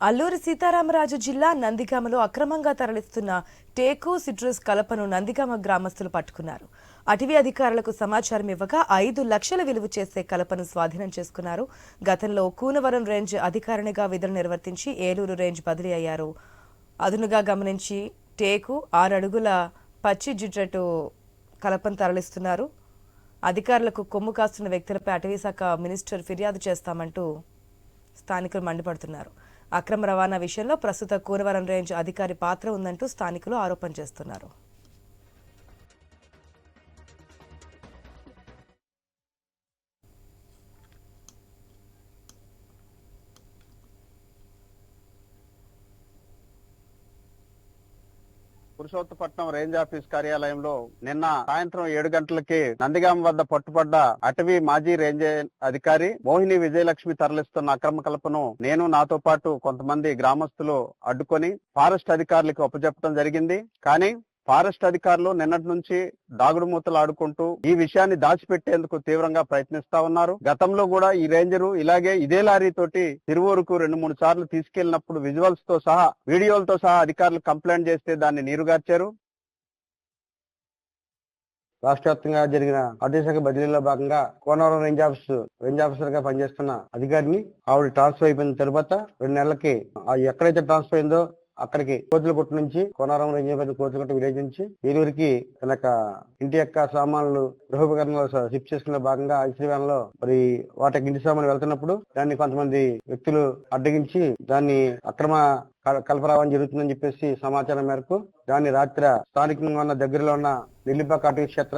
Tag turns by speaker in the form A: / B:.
A: అల్లూరి సీతారామరాజు జిల్లా నందిగామలో అక్రమంగా తరలిస్తున్న టేకు సిట్రస్ కలపను నందిగామ గ్రామస్తులు పట్టుకున్నారు. అటవీ అధికారులకు సమాచారం ఇవ్వగా ఐదు లక్షల విలువ చేసే కలపను స్వాధీనం చేసుకున్నారు. గతంలో కూనవరం రేంజ్ అధికారినిగా విధులు నిర్వర్తించి ఏలూరు రేంజ్ బదిలీ అయ్యారు. అదునుగా గమనించి టేకు ఆరు అడుగుల పచ్చి జిడ్రటు కలపను తరలిస్తున్నారు. అధికారులకు కొమ్ము కాస్తున్న వ్యక్తులపై అటవీ శాఖ మినిస్టర్ ఫిర్యాదు చేస్తామంటూ స్థానికులు మండిపడుతున్నారు. అక్రమ రవాణా విషయంలో ప్రస్తుత కూరవరం రేంజ్ అధికారి పాత్ర ఉందంటూ స్థానికులు ఆరోపణ చేస్తున్నారు.
B: పురుషోత్తపట్నం రేంజ్ ఆఫీస్ కార్యాలయంలో నిన్న సాయంత్రం ఏడు గంటలకి నందిగామ వద్ద పట్టుబడ్డ అటవీ మాజీ రేంజ్ అధికారి మోహిని విజయలక్ష్మి తరలిస్తున్న అక్రమ కల్పను నేను నాతో పాటు కొంతమంది గ్రామస్తులు అడ్డుకొని ఫారెస్ట్ అధికారులకు అప్పచెప్పడం జరిగింది. కానీ ఫారెస్ట్ అధికారులు నిన్నటి నుంచి దాగుడు మూతలు ఆడుకుంటూ ఈ విషయాన్ని దాచిపెట్టేందుకు తీవ్రంగా ప్రయత్నిస్తా ఉన్నారు. గతంలో కూడా ఈ రేంజరు ఇలాగే ఇదే లారీ తోటి తిరువూరుకు రెండు మూడు సార్లు తీసుకెళ్ళినప్పుడు విజువల్స్తో సహా వీడియోలతో సహా అధికారులు కంప్లైంట్ చేస్తే దాన్ని నీరుగార్చారు.
C: రాష్ట్ర వ్యాప్తంగా జరిగిన ఆర్థిక శాఖ బదిలీలో భాగంగా కోనవరం రేంజ్ ఆఫీస్ రేంజ్ ఆఫీసర్గా పనిచేస్తున్న అధికారిని ఆవిడ ట్రాన్స్ఫర్ అయిపోయిన తర్వాత రెండు నెలలకి ఎక్కడైతే ట్రాన్స్ఫర్ అయిందో అక్కడికి కోతులగుట్ట నుంచి Konaram range office Kothulagutta village నుంచి ఏలూరుకి తన యొక్క ఇంటి యొక్క సామాన్లు గృహోపకరణాలు షిఫ్ట్ చేసుకునే భాగంగా ఐసీ వ్యాన్లో మరి వాటికి ఇంటి సామాన్లు వెళ్తున్నప్పుడు దాన్ని కొంతమంది వ్యక్తులు అడ్డగించి దాన్ని అక్రమ కల- జరుగుతుందని చెప్పేసి సమాచారం మేరకు దాన్ని రాత్రి స్థానికంగా ఉన్న దగ్గరలో ఉన్న నెల్లిపాక అటవీ క్షేత్ర